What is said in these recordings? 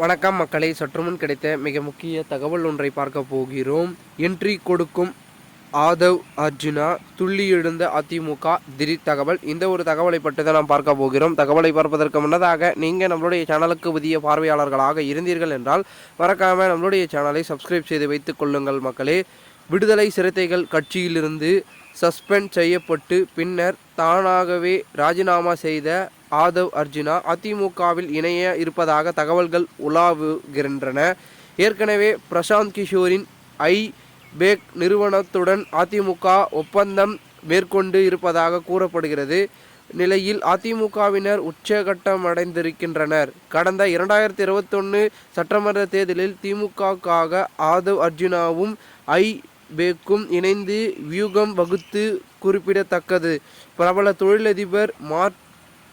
வணக்கம் மக்களை. சற்றுமுன் கிடைத்த மிக முக்கிய தகவல் ஒன்றை பார்க்க போகிறோம். என்ட்ரி கொடுக்கும் ஆதவ் அர்ஜுனா துள்ளி எழுந்த அதிமுக திடீர் தகவல். இந்த ஒரு தகவலை பற்றி தான் நாம் பார்க்க போகிறோம். தகவலை பார்ப்பதற்கு முன்னதாக நீங்கள் நம்மளுடைய சேனலுக்கு புதிய பார்வையாளர்களாக இருந்தீர்கள் என்றால் மறக்காமல் நம்மளுடைய சேனலை சப்ஸ்கிரைப் செய்து வைத்துக் கொள்ளுங்கள் மக்களே. விடுதலை சிறுத்தைகள் கட்சியிலிருந்து சஸ்பெண்ட் செய்யப்பட்டு பின்னர் தானாகவே ராஜினாமா செய்த ஆதவ் அர்ஜுனா அதிமுகவில் இணைய இருப்பதாக தகவல்கள் உலாவுகின்றன. ஏற்கனவே பிரசாந்த் கிஷோரின் ஐ பேக் நிறுவனத்துடன் அதிமுக ஒப்பந்தம் மேற்கொண்டு இருப்பதாக கூறப்படுகிறது. நிலையில் அதிமுகவினர் உச்சகட்டமடைந்திருக்கின்றனர். கடந்த இரண்டாயிரத்தி இருபத்தொன்று சட்டமன்ற தேர்தலில் திமுகவுக்காக ஆதவ் அர்ஜுனாவும் ஐ பேக்கும் இணைந்து வியூகம் வகுத்து குறிப்பிடத்தக்கது. பிரபல தொழிலதிபர்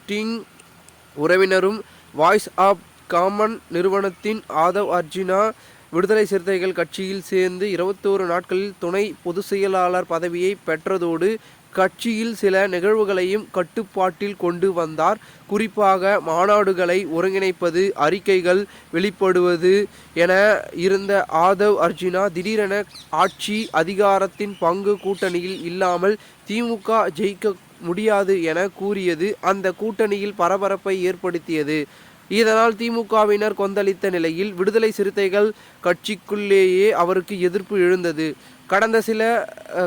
மார்டின் உறவினரும் வாய்ஸ் ஆஃப் காமன் நிறுவனத்தின் ஆதவ் அர்ஜுனா விடுதலை சிறுத்தைகள் கட்சியில் சேர்ந்து இருபத்தோரு நாட்களில் துணை பொதுச் செயலாளர் பதவியை பெற்றதோடு கட்சியில் சில நிகழ்வுகளையும் கட்டுப்பாட்டில் கொண்டு வந்தார். குறிப்பாக மாநாடுகளை ஒருங்கிணைப்பது அறிக்கைகள் வெளிப்படுவது என இருந்த ஆதவ் அர்ஜுனா திடீரென ஆட்சி அதிகாரத்தின் பங்கு கூட்டணியில் இல்லாமல் திமுக ஜெயிக்க முடியாது என கூறியது. அந்த கூட்டணியில் பரபரப்பை ஏற்படுத்தியது. இதனால் திமுகவினர் கொந்தளித்த நிலையில் விடுதலை சிறுத்தைகள் கட்சிக்குள்ளேயே அவருக்கு எதிர்ப்பு எழுந்தது. கடந்த சில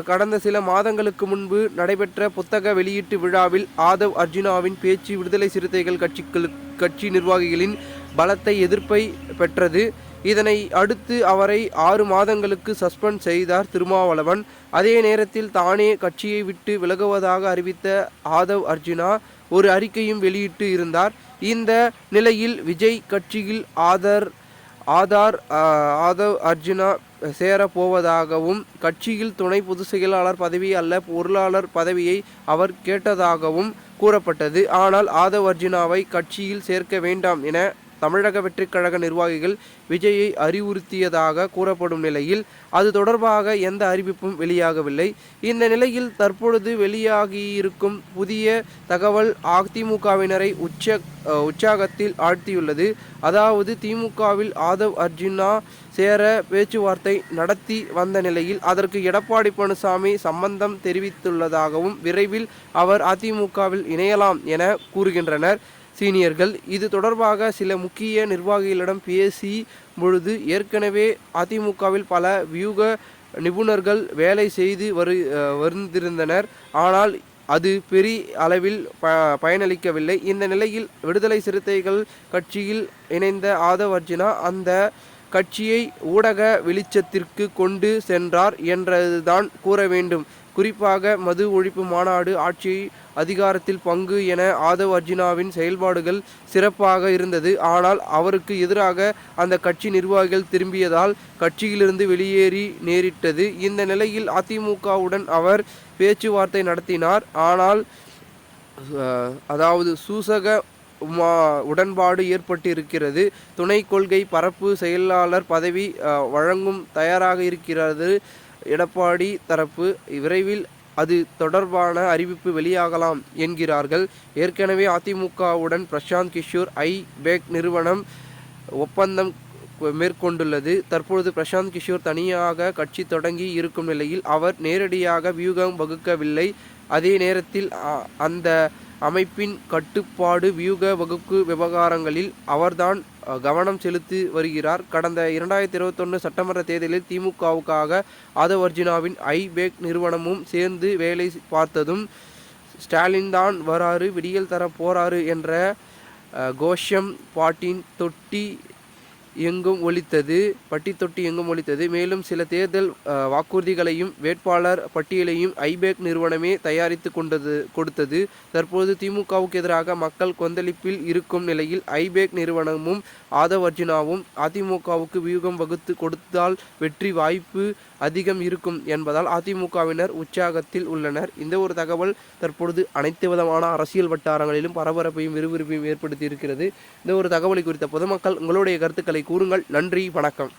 கடந்த சில மாதங்களுக்கு முன்பு நடைபெற்ற புத்தக வெளியீட்டு விழாவில் ஆதவ் அர்ஜுனாவின் பேச்சு விடுதலை சிறுத்தைகள் கட்சிக்கு கட்சி நிர்வாகிகளின் பலத்தை எதிர்ப்பை பெற்றது. இதனை அடுத்து அவரை ஆறு மாதங்களுக்கு சஸ்பெண்ட் செய்தார் திருமாவளவன். அதே நேரத்தில் தானே கட்சியை விட்டு விலகுவதாக அறிவித்த ஆதவ் அர்ஜுனா ஒரு அறிக்கையும் வெளியிட்டு இருந்தார். இந்த நிலையில் விஜய் கட்சியில் ஆதர் ஆதார் ஆதவ் அர்ஜுனா சேரப்போவதாகவும் கட்சியில் துணை பொதுச் செயலாளர் பதவி அல்ல பொருளாளர் பதவியை அவர் கேட்டதாகவும் கூறப்பட்டது. ஆனால் ஆதவ் அர்ஜுனாவை கட்சியில் சேர்க்க வேண்டாம் என தமிழக வெற்றிக் கழக நிர்வாகிகள் விஜயை அறிவுறுத்தியதாக கூறப்படும் நிலையில் அது தொடர்பாக எந்த அறிவிப்பும் வெளியாகவில்லை. இந்த நிலையில் தற்பொழுது வெளியாகியிருக்கும் புதிய தகவல் அதிமுகவினரை உச்ச அஹ், உற்சாகத்தில் ஆழ்த்தியுள்ளது. அதாவது திமுகவில் ஆதவ் அர்ஜுனா சேர பேச்சுவார்த்தை நடத்தி வந்த நிலையில் அதற்கு எடப்பாடி பழனிசாமி சம்பந்தம் தெரிவித்துள்ளதாகவும் விரைவில் அவர் அதிமுகவில் இணையலாம் என கூறுகின்றனர். சீனியர்கள். இது தொடர்பாக சில முக்கிய நிர்வாகிகளிடம் பேசி பொழுது ஏற்கனவே அதிமுகவில் பல வியூக நிபுணர்கள் வேலை செய்து வரு வருந்திருந்தனர் வந்திருந்தனர். ஆனால் அது பெரிய அளவில் ப பயனளிக்கவில்லை. இந்த நிலையில் விடுதலை சிறுத்தைகள் கட்சியில் இணைந்த ஆதவ் அர்ஜுனா அந்த கட்சியை ஊடக வெளிச்சத்திற்கு கொண்டு சென்றார் என்றதுதான் கூற வேண்டும். குறிப்பாக மது ஒழிப்பு மாநாடு ஆட்சியை அதிகாரத்தில் பங்கு என ஆதவ் அர்ஜுனாவின் செயல்பாடுகள் சிறப்பாக இருந்தது. ஆனால் அவருக்கு எதிராக அந்த கட்சி நிர்வாகிகள் திரும்பியதால் கட்சியிலிருந்து வெளியேறி நேரிட்டது. இந்த நிலையில் அதிமுகவுடன் அவர் பேச்சுவார்த்தை நடத்தினார். ஆனால் அதாவது சூசக உடன்பாடு உடன்பாடு ஏற்பட்டிருக்கிறது. துணை கொள்கை பரப்பு செயலாளர் பதவி வழங்கும் தயாராக இருக்கிறது எடப்பாடி தரப்பு. விரைவில் அது தொடர்பான அறிவிப்பு வெளியாகலாம் என்கிறார்கள். ஏற்கனவே அதிமுகவுடன் பிரசாந்த் கிஷோர் ஐ. பேக் நிறுவனம் ஒப்பந்தம் மேற்கொண்டுள்ளது. தற்பொழுது பிரசாந்த் கிஷோர் தனியாக கட்சி தொடங்கி இருக்கும் நிலையில் அவர் நேரடியாக வியூகம் வகுக்கவில்லை. அதே நேரத்தில் அந்த அமைப்பின் கட்டுப்பாடு வியூக வகுப்பு விவகாரங்களில் அவர்தான் கவனம் செலுத்தி வருகிறார். கடந்த இரண்டாயிரத்தி இருபத்தொன்று சட்டமன்ற தேர்தலில் திமுகவுக்காக ஆதவர்ஜினாவின் ஐபேக் நிறுவனமும் சேர்ந்து வேலை பார்த்ததும் ஸ்டாலின் தான் வராரு விடியல் தர போறாரு என்ற கோஷம் பாட்டின் தொட்டி எங்கும் ஒலித்தது பட்டி தொட்டி எங்கும் ஒலித்தது. மேலும் சில தேர்தல் வாக்குறுதிகளையும் வேட்பாளர் பட்டியலையும் ஐபேக் நிறுவனமே தயாரித்து கொண்டது கொடுத்தது. தற்போது திமுகவுக்கு எதிராக மக்கள் கொந்தளிப்பில் இருக்கும் நிலையில் ஐபேக் நிறுவனமும் ஆதவ் அர்ஜுனாவும் அதிமுகவுக்கு வியூகம் வகுத்து கொடுத்தால் வெற்றி வாய்ப்பு அதிகம் இருக்கும் என்பதால் அதிமுகவினர் உற்சாகத்தில் உள்ளனர். இந்த ஒரு தகவல் தற்பொழுது அனைத்து விதமான அரசியல் வட்டாரங்களிலும் பரபரப்பையும் விறுவிறுப்பையும் ஏற்படுத்தி இருக்கிறது இந்த ஒரு தகவலை குறித்த பொதுமக்கள் உங்களுடைய கருத்துக்களை கூறுங்கள். நன்றி வணக்கம்.